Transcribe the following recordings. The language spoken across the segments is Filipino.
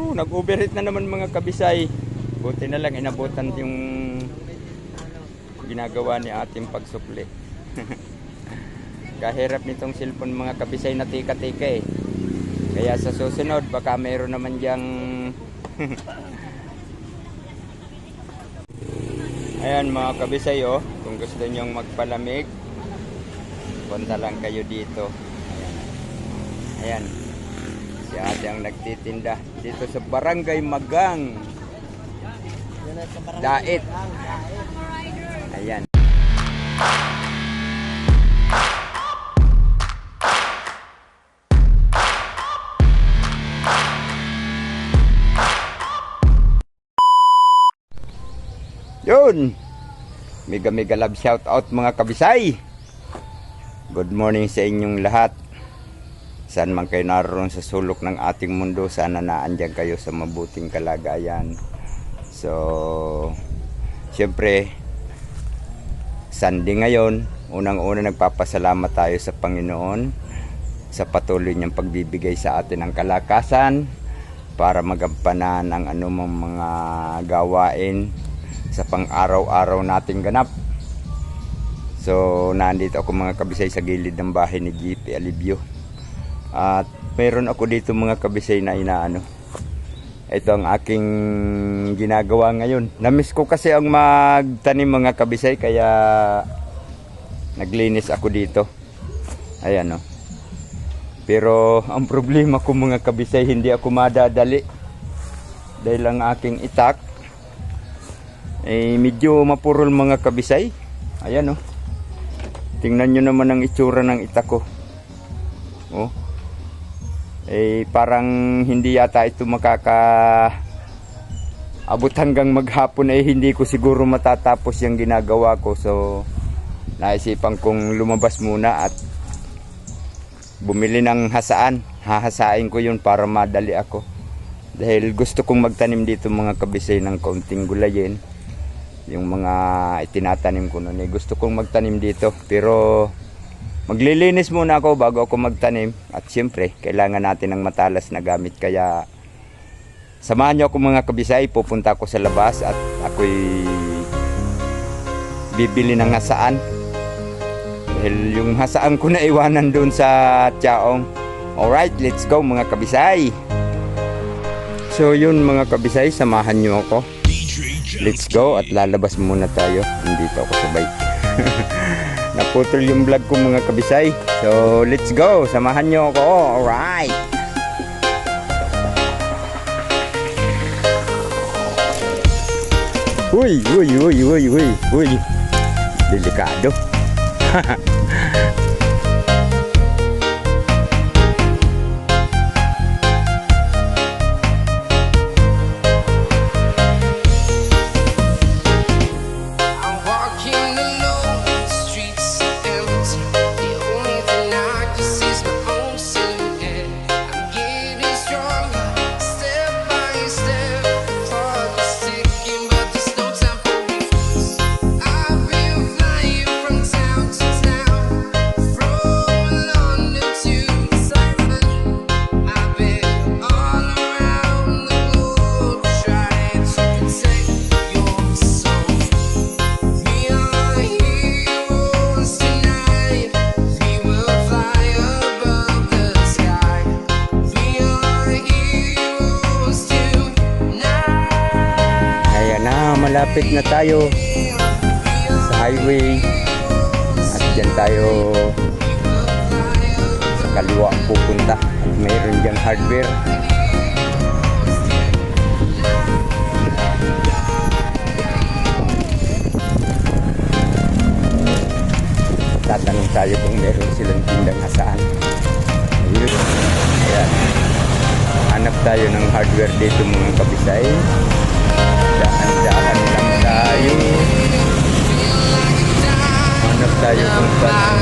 Oh, nag-overheat na naman mga kabisay. Buti na lang inabutan yung ginagawa ni ating pagsukli. Kahirap nitong cellphone mga kabisay na tika-tika eh. Kaya sa susunod baka mayroon naman diyang Ayan mga kabisay oh, kung gusto nyong magpalamig, punta lang kayo dito. Ayan. Ayan. Si ate ang nagtitinda dito sa Barangay Magang. Dait. Ayan. Yun. Mega mega love shout out mga kabisay. Good morning sa inyong lahat. Saan man kayo naroon sa sulok ng ating mundo, sana naandyan kayo sa mabuting kalagayan. So, siyempre, Sunday ngayon, unang-una nagpapasalamat tayo sa Panginoon sa patuloy niyang pagbibigay sa atin ng kalakasan para magampanan ang anumang mga gawain sa pang-araw-araw nating ganap. So, nandito ako mga kabisay sa gilid ng bahay ni GP Alibio. At meron ako dito mga kabisay na inaano. Ito ang aking ginagawa ngayon. Namiss ko kasi ang magtanim mga kabisay kaya naglinis ako dito. Ayan o. Pero ang problema ko mga kabisay, hindi ako madadali. Dahil ang aking itak eh medyo mapurol mga kabisay. Ayan o. Tingnan nyo naman ang itsura ng itak ko. Oh. Eh parang hindi yata ito makaka abot hanggang maghapon eh hindi ko siguro matatapos yung ginagawa ko. So naisipan kong lumabas muna at bumili ng hasaan. Hahasain ko yun para madali ako. Dahil gusto kong magtanim dito mga kabisay ng kaunting gulayin. Yung mga itinatanim ko noon. Eh, gusto kong magtanim dito. Pero maglilinis muna ako bago ako magtanim. At siyempre, kailangan natin ng matalas na gamit. Kaya samahan niyo ako mga kabisay. Pupunta ako sa labas at ako'y bibili ng hasaan. Dahil yung hasaan ko na iwanan doon sa Chaong. Alright, let's go mga kabisay. So yun mga kabisay, samahan nyo ako. Let's go at lalabas muna tayo. Nandito ako sa bike. Naputol yung vlog ko mga kabisay. So let's go, samahan nyo ako. Alright. Uy, uy, uy, uy, uy, uy. Delikado. I'm malapit na tayo sa highway. At dyan tayo sa kaliwa pupunta. At mayroon diyang hardware. Tatanong tayo kung meron silang tindang hasaan. Ayun. Ayan. Hanap tayo ng hardware dito mga kabisay. Tayo. Hanap tayo kung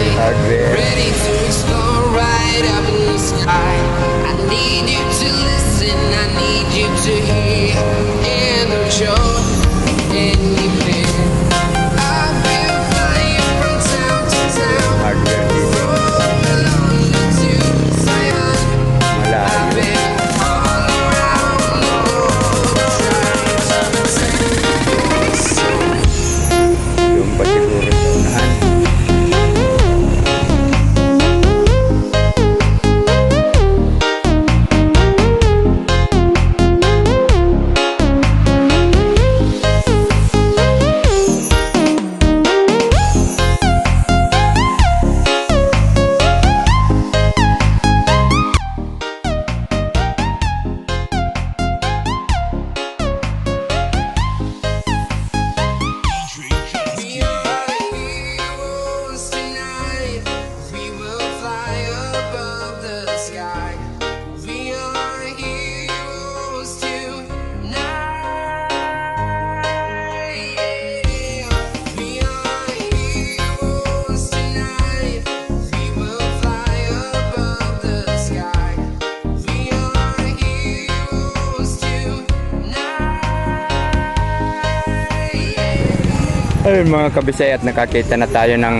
may hardware. Ready to explore right up in the sky. I need you to listen. I need you to hear. Ayun mga kabisay at nakakita na tayo ng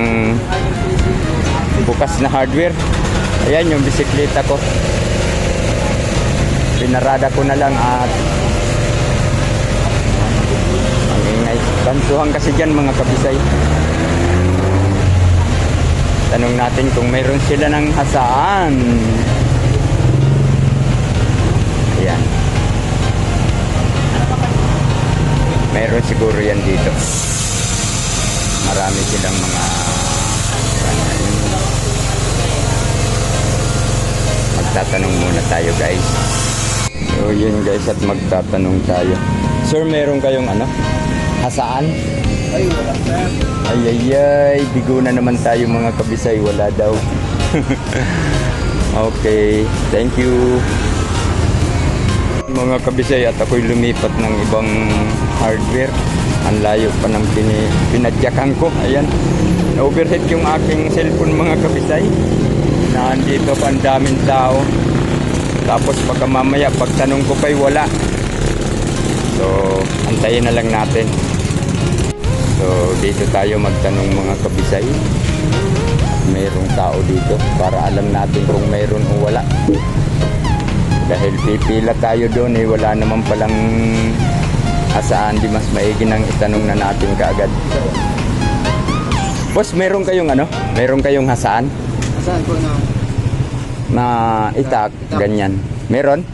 bukas na hardware. Ayan yung bisikleta ko. Pinarada ko na lang at ang ingay. Bantuhan kasi dyan mga kabisay. Tanong natin kung mayroon sila ng hasaan. Ayan. Meron siguro yan dito. Marami silang mga magtatanong muna tayo guys. So yun guys at magtatanong tayo. Sir, meron kayong ano? Hasaan? Ay, wala sir. Ay ay ay, bigo na naman tayo mga kabisay, wala daw. okay, thank you. Mga kabisay at ako'y lumipat ng ibang hardware. Ang layo pa ng pini, pinadyakan ko. Ayan. Overhead yung aking cellphone mga kabisay. Nandito pa ang daming tao. Tapos pagka mamaya pagtanong ko pa'y wala. So, antayin na lang natin. So, dito tayo magtanong mga kabisay. Mayroong tao dito para alam natin kung mayroon o wala. Dahil pipila tayo doon eh, wala naman palang asaan. Di mas maigi nang itanong na natin kaagad. Boss, meron kayong ano? Meron kayong hasaan Saan po na? na itak, Itak. ganyan. Meron?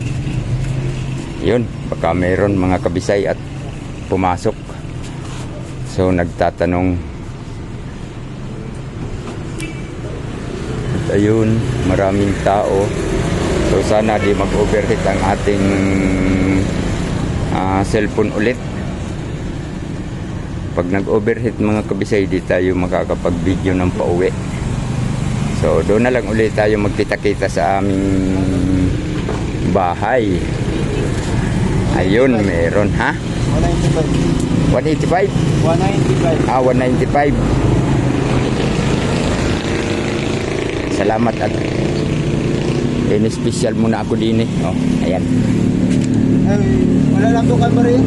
Yun, baka meron mga kabisay at pumasok. So nagtatanong. At ayun, maraming tao. So sana di mag-overheat ang ating ah, cellphone ulit. Pag nag-overheat mga kabisay, di tayo makakapag-video ng pauwi. So doon na lang ulit tayo magkita-kita sa aming bahay. Ayun, meron ha? 195. 185? 195. Ah, 195. Salamat at in special muna ako din eh. Oh, ayan. Ay, wala lang po kayo rin.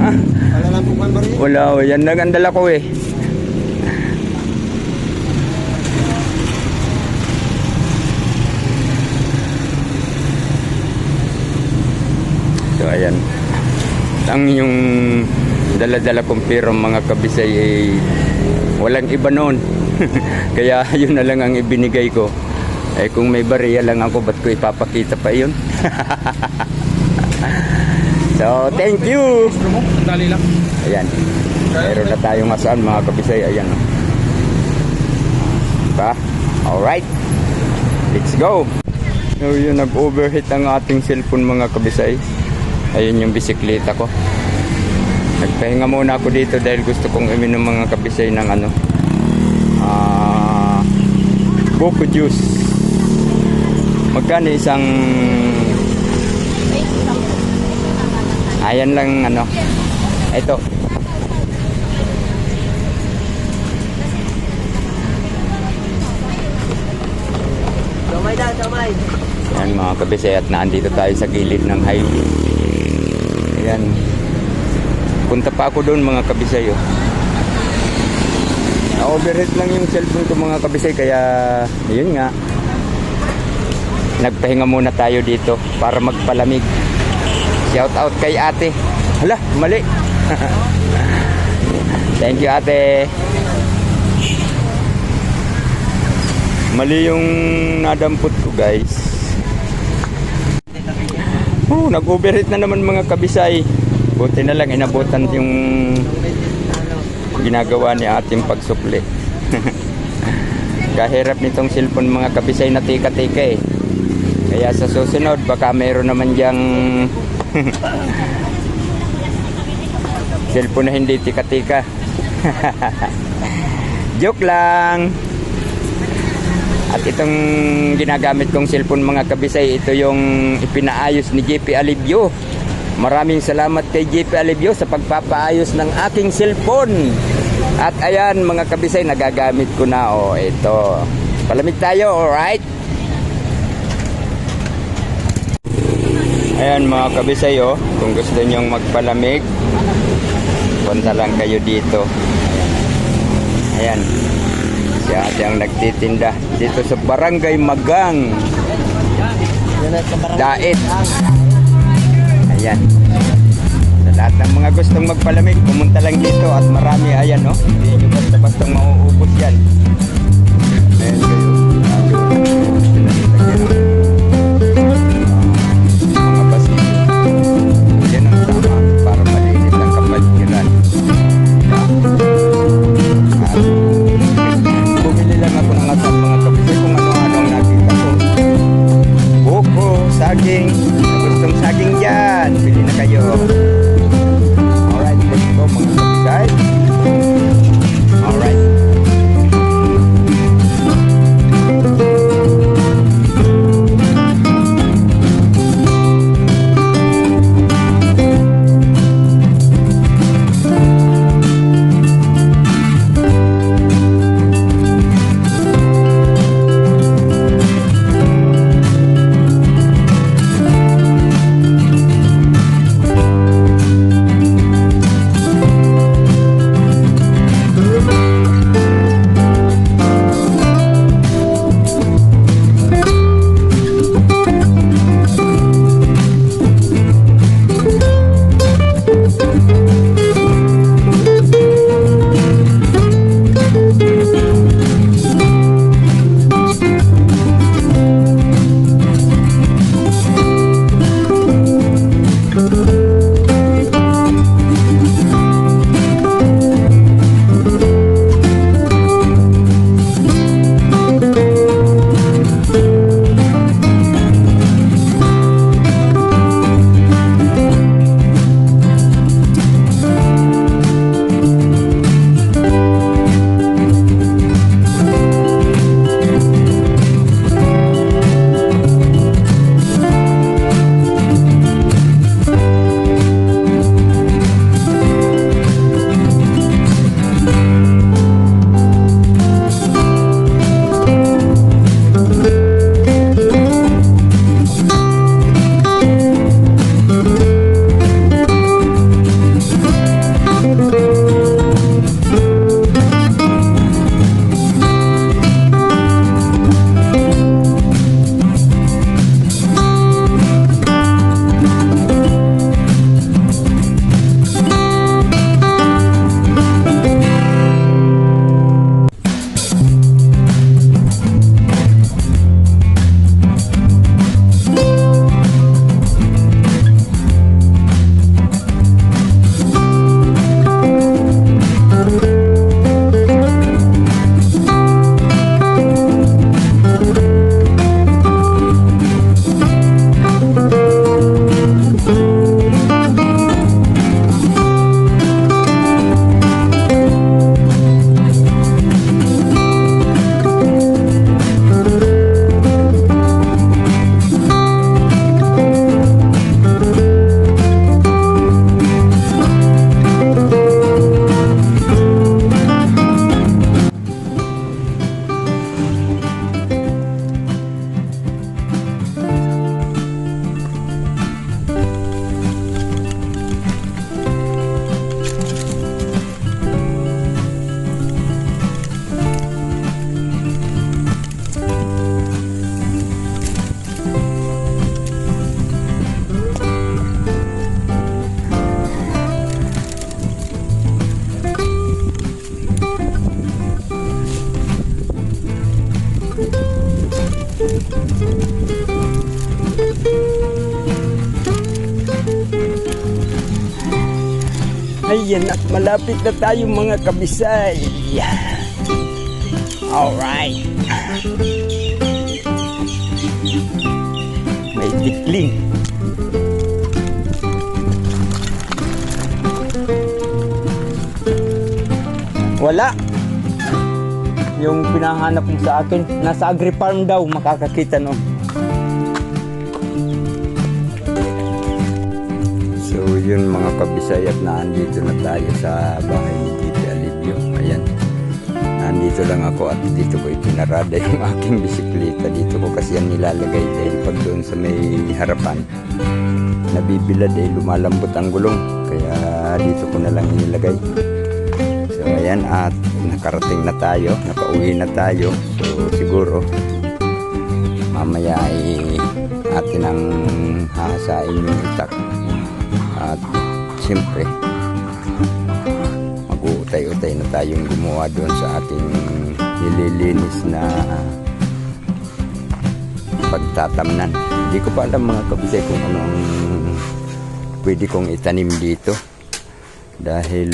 Ah, Wala lang po kayo rin. wala, oh, yan nagandala ko eh. So ayan. Ang yung dala-dala kong pero mga kabisay ay walang iba noon. Kaya yun na lang ang ibinigay ko. Eh kung may bariya lang ako, ba't ko ipapakita pa yun? so, thank you! Sandali lang. Ayan. Meron na tayong asaan mga kabisay. Ayan. Diba? Alright. Let's go. So yun, nag-overheat ang ating cellphone mga kabisay. Ayun yung bisikleta ko. Nagpahinga muna ako dito dahil gusto kong uminom mga kabisay ng ano. Ah, buko juice. Magkano isang Ayan lang ano. Ito. Damay daw, damay. Ayan mga kabisay at naandito tayo sa gilid ng highway. Ayan. Punta pa ako doon mga kabisay. Oh. Na-overheat lang yung cellphone ko mga kabisay kaya yun nga. Nagpahinga muna tayo dito para magpalamig. Shout out kay ate. Hala, mali. Thank you ate. Mali yung nadampot ko guys. Oh, nag-overheat na naman mga kabisay. Buti na lang inabutan yung ginagawa ni ating pagsukli. Kahirap nitong cellphone mga kabisay na tika-tika eh. Kaya sa susunod baka mayroon naman diyang cellphone na hindi tika-tika. Joke lang. At itong ginagamit kong cellphone mga kabisay, ito yung ipinaayos ni JP Alibio. Maraming salamat kay JP Alibio sa pagpapaayos ng aking cellphone. At ayan mga kabisay, nagagamit ko na. O, ito. Palamig tayo, alright? Ayan mga kabisay, oh. Kung gusto nyong magpalamig, punta lang kayo dito. Ayan. Ayan. Si ate ang nagtitinda dito sa Barangay Magang. Dait. Ayan. Sa lahat ng mga gustong magpalamig, pumunta lang dito at marami ayan, no? Hindi nyo basta-bastang mauubos yan. Ayan kayo. Mga Ayan at malapit na tayo mga kabisay. Alright. May tikling. Wala. Yung pinahanap mo sa akin, nasa agri-farm daw, makakakita no. So yun mga kabisay at naandito na tayo sa bahay ni Titi Alivio. Ayan. Nandito lang ako at dito ko ipinarada yung aking bisikleta. Dito ko kasi yan nilalagay dahil pag doon sa may harapan, nabibilad eh lumalambot ang gulong. Kaya dito ko na lang inilagay. So ayan at nakarating na tayo, nakauwi na tayo. So siguro mamaya ay atin ang hahasain yung itak. At siyempre mag-uutay-utay na tayong gumawa doon sa ating nililinis na pagtatamnan. Hindi ko pa alam mga kabisay kung ano ang pwede kong itanim dito. Dahil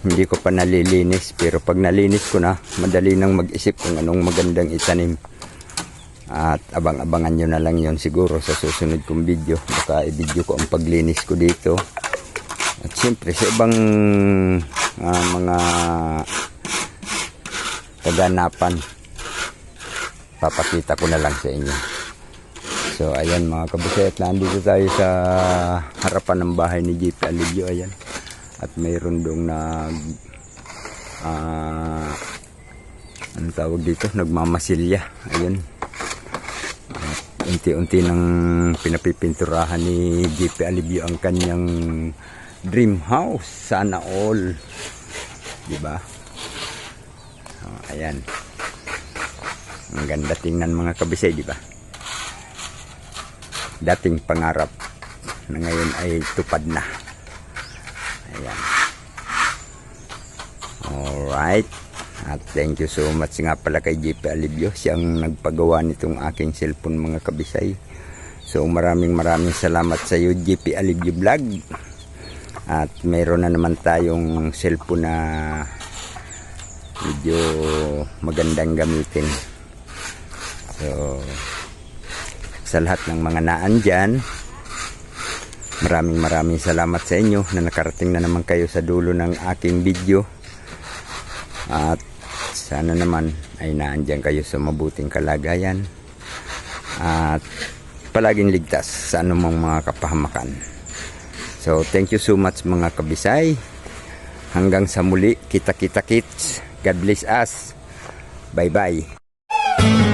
hindi ko pa nalilinis. Pero pag nalinis ko na, madali nang mag-isip kung anong magandang itanim. At abang-abangan nyo na lang yon siguro sa susunod kong video. Baka i-video ko ang paglinis ko dito. At siyempre sa ibang ah, mga kaganapan papakita ko na lang sa inyo. So ayan mga kabisayat, nandito tayo sa harapan ng bahay ni JP Alivio, ayan. At mayroon dong nag ah ano tawag dito, nagmamasilya, ayun. Unti-unti nang pinapipinturahan ni JP Alivio ang kanyang dream house, sana all. 'Di ba? Oh, ayan. Ang ganda tingnan mga kabisay, di ba? Dating pangarap na ngayon ay tupad na. Ayan. Alright. At thank you so much nga pala kay JP Alivio. Siyang nagpagawa nitong aking cellphone mga kabisay. So maraming maraming salamat sa iyo JP Alivio Vlog. At meron na naman tayong cellphone na medyo magandang gamitin. So, sa lahat ng mga naan dyan, maraming maraming salamat sa inyo na nakarating na naman kayo sa dulo ng aking video. At sana naman ay naandyan kayo sa mabuting kalagayan. At palaging ligtas sa anumang mga kapahamakan. So, thank you so much mga kabisay. Hanggang sa muli, kita-kita kits. God bless us. Bye-bye.